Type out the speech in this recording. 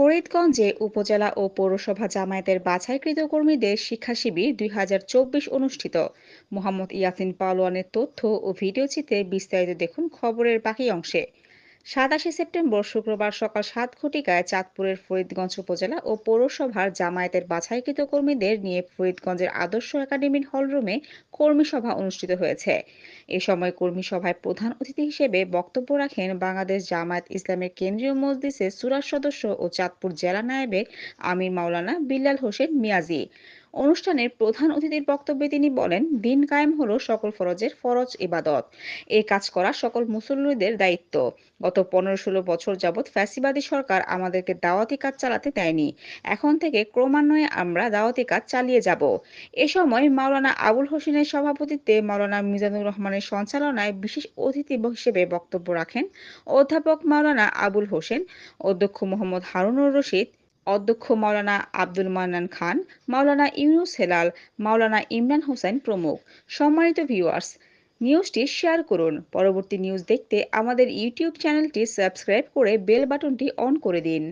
ফরিদগঞ্জে উপজেলা ও পৌরসভা জামায়াতের বাছাইকৃত কর্মীদের শিক্ষা শিবির দুই হাজার চব্বিশ অনুষ্ঠিত। মোহাম্মদ ইয়াসিন পালোয়ানের তথ্য ও ভিডিওচিত্রে বিস্তারিত দেখুন খবরের বাকি অংশে। সাতাশে সেপ্টেম্বর শুক্রবার সকাল সাত ঘটিকায় চাঁদপুরের ফরিদগঞ্জ উপজেলা ও পৌরসভার জামায়াতের বাছাইকৃত কর্মীদের নিয়ে ফরিদগঞ্জের আদর্শ একাডেমির হলরুমে কর্মী সভা অনুষ্ঠিত হয়েছে। এ সময় কর্মী সভায় প্রধান অতিথি হিসেবে বক্তব্য রাখেন বাংলাদেশ জামায়াত ইসলামের কেন্দ্রীয় মজলিসের সুরাজ সদস্য ও চাঁদপুর জেলা নায়েবে আমির মাওলানা বিল্লাল হোসেন মিয়াজি। অনুষ্ঠানের প্রধান অতিথির বক্তব্যে তিনি বলেন, দিন কায়েম হলো সকল ফরজের ফরজ ইবাদত। এই কাজ করা সকল মুসল্লিদের দায়িত্ব। গত পনেরো ষোলো বছর যাবৎ ফ্যাসিবাদী সরকার আমাদেরকে দাওয়াতি কাজ চালাতে দেয়নি। এখন থেকে ক্রমান্বয়ে আমরা দাওয়াতি কাজ চালিয়ে যাব। এ সময় মাওলানা আবুল হোসেনের সভাপতিত্বে মাওলানা মিজানুর রহমানের সঞ্চালনায় বিশেষ অতিথি হিসেবে বক্তব্য রাখেন অধ্যাপক মাওলানা আবুল হোসেন, অধ্যক্ষ মোহাম্মদ হারুনুর রশিদ অধ্যক্ষ মাওলানা আব্দুল মান্নান খান, মাওলানা ইউনুস হেলাল, মাওলানা ইমরান হোসেন প্রমুখ। সম্মানিত ভিউয়ার্স, নিউজটি শেয়ার করুন। পরবর্তী নিউজ দেখতে আমাদের ইউটিউব চ্যানেলটি সাবস্ক্রাইব করে বেল বাটনটি অন করে দিন।